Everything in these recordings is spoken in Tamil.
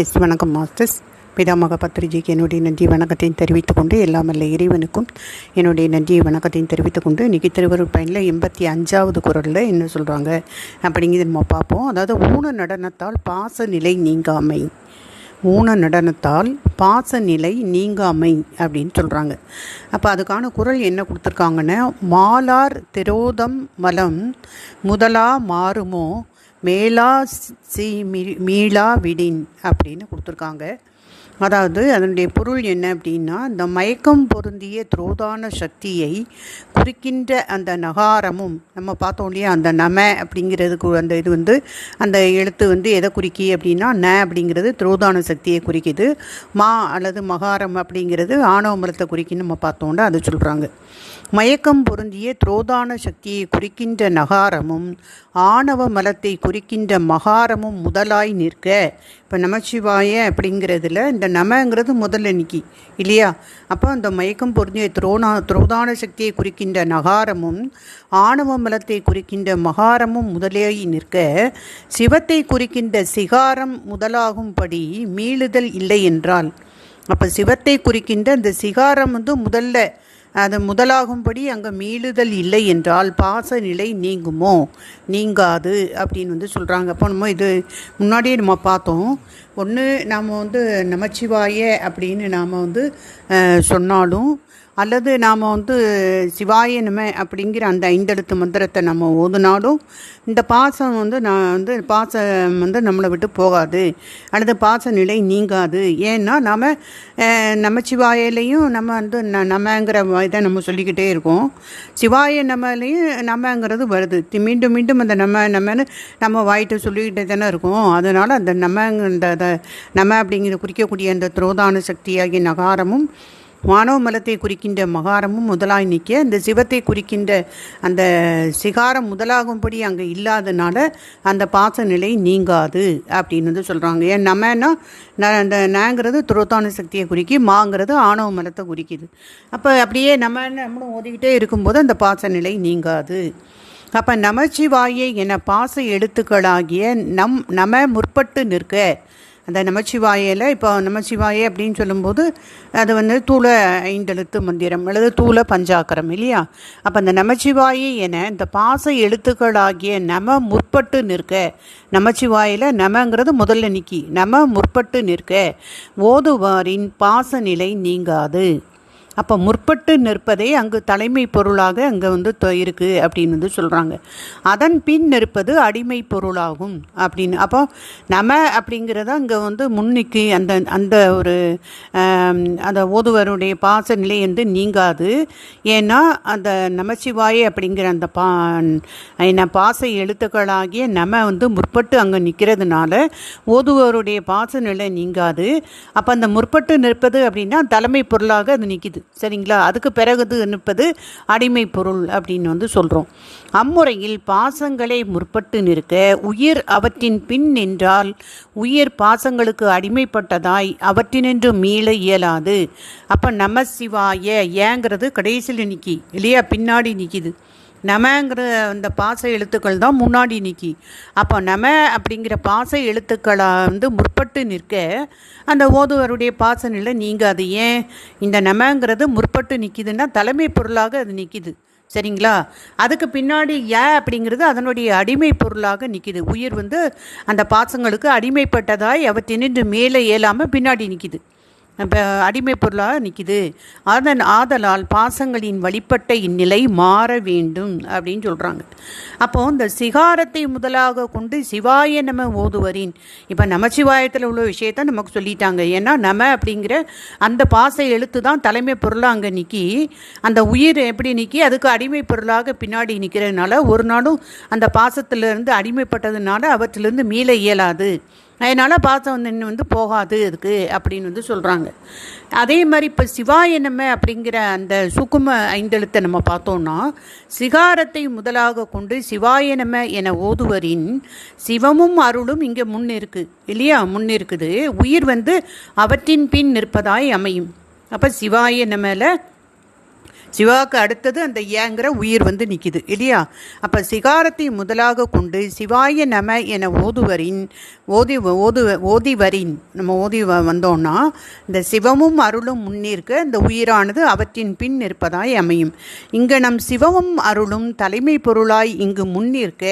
எஸ் வணக்கம் மாஸ்டர்ஸ். பிதாமக பத்ரிஜிக்கு என்னுடைய நன்றி வணக்கத்தையும் தெரிவித்துக் கொண்டு எல்லாம் இறைவனுக்கும் என்னுடைய நன்றி வணக்கத்தையும் தெரிவித்துக் கொண்டு இன்றைக்கி திருவருள் பயனில் எண்பத்தி அஞ்சாவது குரலில் என்ன சொல்கிறாங்க அப்படிங்கிறது நம்ம பார்ப்போம். அதாவது ஊன நடனத்தால் பாச நிலை நீங்காமை. ஊன நடனத்தால் பாச நிலை நீங்காமை அப்படின்னு சொல்கிறாங்க அப்போ அதுக்கான குரல் என்ன கொடுத்துருக்காங்கன்னா மாலார் திரோதம் மலம் முதலா மாறுமோ மேலா சி மீ- மீளா விடின் அப்படின்னு கொடுத்துருக்காங்க. அதாவது அதனுடைய பொருள் என்ன அப்படின்னா இந்த மயக்கம் பொருந்திய துரோதான சக்தியை குறிக்கின்ற அந்த நகாரமும் நம்ம பார்த்தோம் இல்லையா அந்த நம அப்படிங்கிறதுக்கு அந்த இது வந்து அந்த எழுத்து வந்து எதை குறிக்கி அப்படின்னா ந அப்படிங்கிறது துரோதான சக்தியை குறிக்குது. மா அல்லது மகாரம் அப்படிங்கிறது ஆணவமரத்தை குறிக்கின்னு நம்ம பார்த்தோம்னா அதை சொல்கிறாங்க மயக்கம் பொருந்திய துரோதான சக்தியை குறிக்கின்ற நகாரமும் ஆணவ மலத்தை குறிக்கின்ற மகாரமும் முதலாய் நிற்க. இப்போ நமச்சிவாய அப்படிங்கிறதுல இந்த நமங்கிறது முதல்ல நிக்கி இல்லையா? அப்போ அந்த மயக்கம் பொருந்திய துரோணா துரோதான சக்தியை குறிக்கின்ற நகாரமும் ஆணவ மலத்தை குறிக்கின்ற மகாரமும் முதலாய் நிற்க. சிவத்தை குறிக்கின்ற சிகாரம் முதலாகும்படி மீளுதல் இல்லை என்றால் அப்போ சிவத்தை குறிக்கின்ற அந்த சிகாரம் வந்து முதல்ல அது முதலாகும்படி அங்கே மீளுதல் இல்லை என்றால் பாசநிலை நீங்குமோ? நீங்காது அப்படின்னு வந்து சொல்கிறாங்க அப்போ நம்ம இது முன்னாடியே நம்ம பார்த்தோம். ஒன்று நாம் வந்து நமச்சிவாய அப்படின்னு நாம் வந்து சொன்னாலும் அல்லது நாம் வந்து சிவாய நம அப்படிங்கிற அந்த ஐந்தெழுத்து மந்திரத்தை நம்ம ஓதுனாலும் இந்த பாசம் வந்து நான் வந்து பாசம் வந்து நம்மளை விட்டு போகாது அல்லது பாச நிலை நீங்காது. ஏன்னா நாம் நமச்சிவாயிலையும் நம்ம வந்து ந நம்மங்கிற இதை நம்ம சொல்லிக்கிட்டே இருக்கோம். சிவாய நம்மலையும் நம்மங்கிறது வருது. மீண்டும் மீண்டும் அந்த நம்ம நம்மன்னு நம்ம வாயிட்டு சொல்லிக்கிட்டே தானே இருக்கோம். அதனால் அந்த நம்ம இந்த நம நம்ம அப்படிங்கிற குறிக்கக்கூடிய அந்த துரோதான சக்தியாகிய நகாரமும் மாணவ மலத்தை குறிக்கின்ற மகாரமும் முதலாய் நிற்க இந்த சிவத்தை குறிக்கின்ற அந்த சிகாரம் முதலாகும்படி அங்கே இல்லாதனால அந்த பாச நிலை நீங்காது அப்படின்னு வந்து சொல்கிறாங்க ஏன் நம்மன்னா ந- அந்த நாங்கிறது துரோத்தான சக்தியை குறிக்கி மாங்கிறது ஆணவ மலத்தை குறிக்குது. அப்போ அப்படியே நம்ம நம்மளும் ஓதிக்கிட்டே இருக்கும்போது அந்த பாச நிலை நீங்காது. அப்போ நமச்சிவாயை என பாச எழுத்துக்களாகிய நம் நம முற்பட்டு நிற்க அந்த நமச்சிவாயில் இப்போ நமச்சிவாயே அப்படின்னு சொல்லும்போது அது வந்து தூள ஐந்தெழுத்து மந்திரம் அல்லது தூள பஞ்சாக்கரம் இல்லையா? அப்போ அந்த நமச்சிவாயே என இந்த பாச எழுத்துக்களாகிய நம முற்பட்டு நிற்க நமச்சிவாயில் நமங்கிறது முதல்ல நிக்கி நம முற்பட்டு நிற்க ஓதுவாரின் பாச நிலை நீங்காது. அப்போ முற்பட்டு நிற்பதே அங்கு தலைமை பொருளாக அங்கே வந்து தொ- அப்படின்னு வந்து சொல்கிறாங்க அதன் பின் நிற்பது அடிமை பொருளாகும் அப்படின்னு. அப்போ நம்ம அப்படிங்கிறத அங்கே வந்து முன்னிக்கு அந்த அந்த ஒரு அந்த ஓதுவருடைய பாச நிலை வந்து நீங்காது. ஏன்னா அந்த நமச்சிவாய அப்படிங்கிற அந்த பா என்ன பாச எழுத்துக்களாகிய நம்ம வந்து முற்பட்டு அங்கே நிற்கிறதுனால ஓதுவருடைய பாச நிலை நீங்காது. அப்போ அந்த முற்பட்டு நிற்பது அப்படின்னா தலைமை பொருளாக அது நிற்கிது சரிங்களா? அதுக்கு பிறகு நிற்பது அடிமை பொருள் அப்படின்னு வந்து சொல்கிறோம் அம்முறையில் பாசங்களை முற்பட்டு நிற்க உயிர் அவற்றின் பின் நின்றால் உயிர் பாசங்களுக்கு அடிமைப்பட்டதாய் அவற்றினின்று மீள இயலாது. அப்போ நம சிவாய ஏங்கிறது கடைசியில் நிற்கி இல்லையா? பின்னாடி நிற்கிது நமங்கிற அந்த பாச எழுத்துக்கள் தான் முன்னாடி நிற்கி அப்போ நம அப்படிங்கிற பாச எழுத்துக்களை வந்து முற்பட்டு நிற்க அந்த ஓதுவருடைய பாச நிலை அது ஏன்? இந்த நமங்கிறது முற்பட்டு நிற்கிதுன்னா தலைமை பொருளாக அது நிற்கிது சரிங்களா? அதுக்கு பின்னாடி ஏ அப்படிங்கிறது அதனுடைய அடிமை பொருளாக நிற்கிது உயிர் வந்து அந்த பாசங்களுக்கு அடிமைப்பட்டதாய் அவற்றினின்று மேலே ஏலாமல் பின்னாடி நிற்கிது அடிமை பொருளாக நிற்கிது அதன் ஆதலால் பாசங்களின் வழிபட்ட இந்நிலை மாற வேண்டும் அப்படின்னு சொல்கிறாங்க அப்போது இந்த சிகாரத்தை முதலாக கொண்டு சிவாய நம ஓதுவரின். இப்போ நமச்சிவாயத்தில் உள்ள விஷயத்த நமக்கு சொல்லிட்டாங்க. ஏன்னா நம அப்படிங்கிற அந்த பாச எழுத்து தான் தலைமை பொருளாக அங்கே நிற்கி அந்த உயிர் எப்படி நிற்கி அதுக்கு அடிமை பொருளாக பின்னாடி நிற்கிறதுனால ஒரு நாளும் அந்த பாசத்திலிருந்து அடிமைப்பட்டதுனால அவற்றிலிருந்து மீள இயலாது. அதனால் பாசம் வந்து இன்னும் வந்து போகாது அதுக்கு அப்படின்னு வந்து சொல்கிறாங்க அதே மாதிரி இப்போ சிவாய நம்ம அப்படிங்கிற அந்த சுக்கும ஐந்தெழுத்தை நம்ம பார்த்தோம்னா சிகாரத்தை முதலாக கொண்டு சிவாயனம என ஓதுவரின் சிவமும் அருளும் இங்கே முன்னிருக்கு இல்லையா? முன் இருக்குது. உயிர் வந்து அவற்றின் பின் நிற்பதாய் அமையும். அப்போ சிவாய நமல சிவாவுக்கு அடுத்தது அந்த ஏங்கிற உயிர் வந்து நிற்கிது இல்லையா? அப்போ சிகாரத்தை முதலாக கொண்டு சிவாய நம என ஓதுவரின் ஓதி ஓது ஓதிவரின் நம்ம ஓதி வ- வந்தோம்னா இந்த சிவமும் அருளும் முன்னிற்க இந்த உயிரானது அவற்றின் பின் நிற்பதாய் அமையும். இங்கே நம் சிவமும் அருளும் தலைமை பொருளாய் இங்கு முன்னிற்க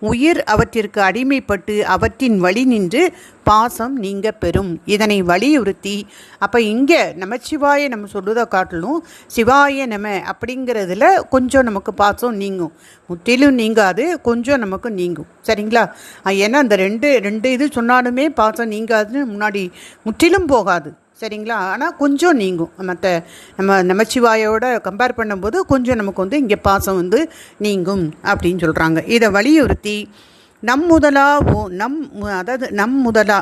உயிர் அவற்றிற்கு அடிமைப்பட்டு அவற்றின் வழி நின்று பாசம் நீங்க பெறும். இதனை வலியுறுத்தி அப்போ இங்கே நமச்சிவாய நம்ம சொல்லுவதை காட்டிலும் சிவாய நம அப்படிங்கிறதுல கொஞ்சம் நமக்கு பாசம் நீங்கும். முற்றிலும் நீங்காது கொஞ்சம் நமக்கு நீங்கும். சரிங்களா? ஏன்னா அந்த ரெண்டு ரெண்டு எது சொன்னாலுமே பாசம் நீங்காதுன்னு முன்னாடி முற்றிலும் போகாது. சரிங்களா? ஆனால் கொஞ்சம் நீங்கும். மற்ற நம்ம நமச்சிவாயோட கம்பேர் பண்ணும்போது கொஞ்சம் நமக்கு வந்து இங்கே பாசம் வந்து நீங்கும் அப்படின்னு சொல்கிறாங்க இதை வலியுறுத்தி நம் முதலா ஓ நம் அதாவது நம் முதலா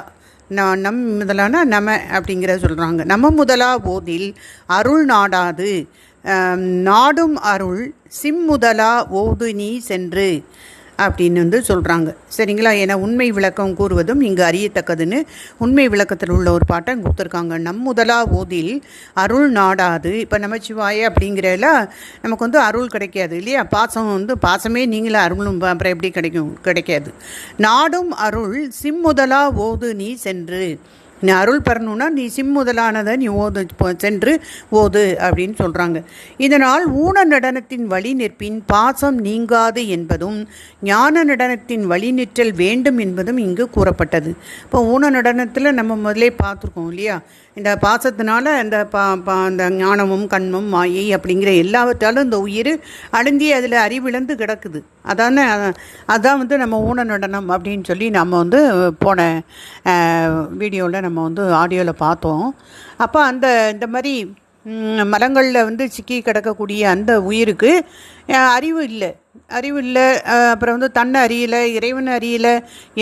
ந- நம் முதலானா நம அப்படிங்கிறத சொல்கிறாங்க நம்ம முதலா ஓதில் அருள் நாடாது. நாடும் அருள் சிம்முதலா ஓது நீ சென்று. அப்படின்னு வந்து சொல்கிறாங்க சரிங்களா? ஏன்னா உண்மை விளக்கம் கூறுவதும் இங்கு அறியத்தக்கதுன்னு உண்மை விளக்கத்தில் உள்ள ஒரு பாட்டை கொடுத்துருக்காங்க. நம் முதலா ஓதில் அருள் நாடாது. இப்போ நமச்சிவாய அப்படிங்கிறல நமக்கு வந்து அருள் கிடைக்காது இல்லையா? பாசம் வந்து பாசமே நீங்களே அருளும். ப- அப்புறம் எப்படி கிடைக்கும்? கிடைக்காது. நாடும் அருள் சிம்முதலா ஓது நீ சென்று. நீ அருள் பெறணும்னா நீ சிம் முதலானதை நீ ஓது சென்று ஓது அப்படின்னு சொல்கிறாங்க இதனால் ஊன நடனத்தின் வழி நிற்பின் பாசம் நீங்காது என்பதும் ஞான நடனத்தின் வழி நிற்றல் வேண்டும் என்பதும் இங்கு கூறப்பட்டது. இப்போ ஊன நடனத்தில் நம்ம முதலே பார்த்துருக்கோம் இல்லையா? இந்த பாசத்தினால இந்த பா பா இந்த ஞானமும் கண்மும் மாயை அப்படிங்கிற எல்லாவற்றாலும் இந்த உயிர் அழுந்தி அதில் அறிவிழந்து கிடக்குது. அதானே அதான் வந்து நம்ம ஊன நடனம் அப்படின்னு சொல்லி நம்ம வந்து போன வீடியோவில் நம்ம வந்து ஆடியோவில் பார்த்தோம். அப்போ அந்த இந்த மாதிரி மரங்களில் வந்து சிக்கி கிடக்கக்கூடிய அந்த உயிருக்கு அறிவு இல்லை. அறிவு இல்லை அப்புறம் வந்து தன்னை அறியலை இறைவன் அறியலை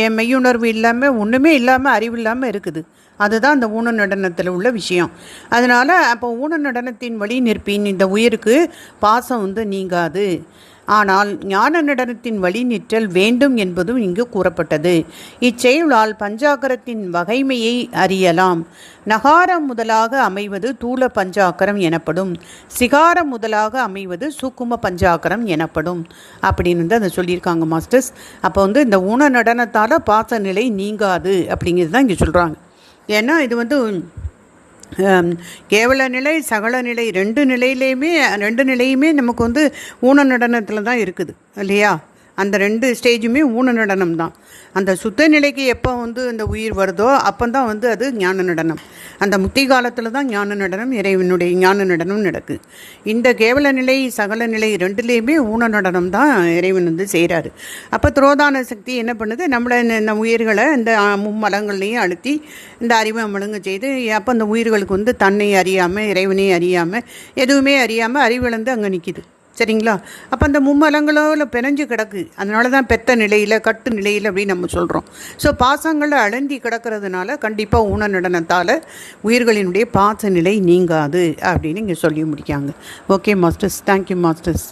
என் மெய்யுணர்வு இல்லாமல் ஒன்றுமே இல்லாமல் அறிவு இல்லாமல் இருக்குது. அதுதான் அந்த ஊன நடனத்தில் உள்ள விஷயம். அதனால் அப்போ ஊன நடனத்தின் வழி நிற்பின் இந்த உயிருக்கு பாசம் வந்து நீங்காது. ஆனால் ஞான நடனத்தின் வழி நிற்றல் வேண்டும் என்பதும் இங்கு கூறப்பட்டது. இச்செயலால் பஞ்சாக்கரத்தின் வகைமையை அறியலாம். நகாரம் முதலாக அமைவது தூள பஞ்சாக்கரம் எனப்படும். சிகாரம் முதலாக அமைவது சூக்கும பஞ்சாக்கரம் எனப்படும். அப்படின்னு வந்து அதை சொல்லியிருக்காங்க மாஸ்டர்ஸ். அப்போ வந்து இந்த ஊன நடனத்தால் பாச நிலை நீங்காது அப்படிங்கிறது தான் இங்கே சொல்கிறாங்க ஏன்னா இது வந்து கேவல நிலை சகல நிலை ரெண்டு நிலையிலையுமே ரெண்டு நிலையுமே நமக்கு வந்து ஊன நடனத்தில் தான் இருக்குது இல்லையா? அந்த ரெண்டு ஸ்டேஜுமே ஊன நடனம் தான். அந்த சுத்த நிலைக்கு எப்போ வந்து அந்த உயிர் வருதோ அப்போ தான் வந்து அது ஞான நடனம். அந்த முத்தி காலத்தில் தான் ஞான நடனம் இறைவனுடைய ஞான நடனம் நடக்குது இந்த கேவல நிலை சகல நிலை ரெண்டுலேயுமே ஊன நடனம் தான் இறைவன் வந்து செய்கிறாரு அப்போ துரோதான சக்தி என்ன பண்ணுது? நம்மளை இந்த- இந்த உயிர்களை இந்த மும்மலங்கள்லையும் அழுத்தி இந்த அறிவை அமலுங்க செய்து அப்போ அந்த உயிர்களுக்கு வந்து தன்னை அறியாமல் இறைவனை அறியாமல் எதுவுமே அறியாமல் அறிவிழந்து அங்கே நிற்கிது சரிங்களா? அப்போ அந்த மும்மலங்களோல பிணைஞ்சு கிடக்கு. அதனால தான் பெத்த நிலையில் கட்டு நிலையில் அப்படின்னு நம்ம சொல்கிறோம் ஸோ பாசங்களில் அழுந்தி கிடக்கிறதுனால கண்டிப்பாக ஊன நடனத்தால் உயிர்களினுடைய பாச நிலை நீங்காது அப்படின்னு இங்கே சொல்லி முடிக்காங்க okay masters thank you masters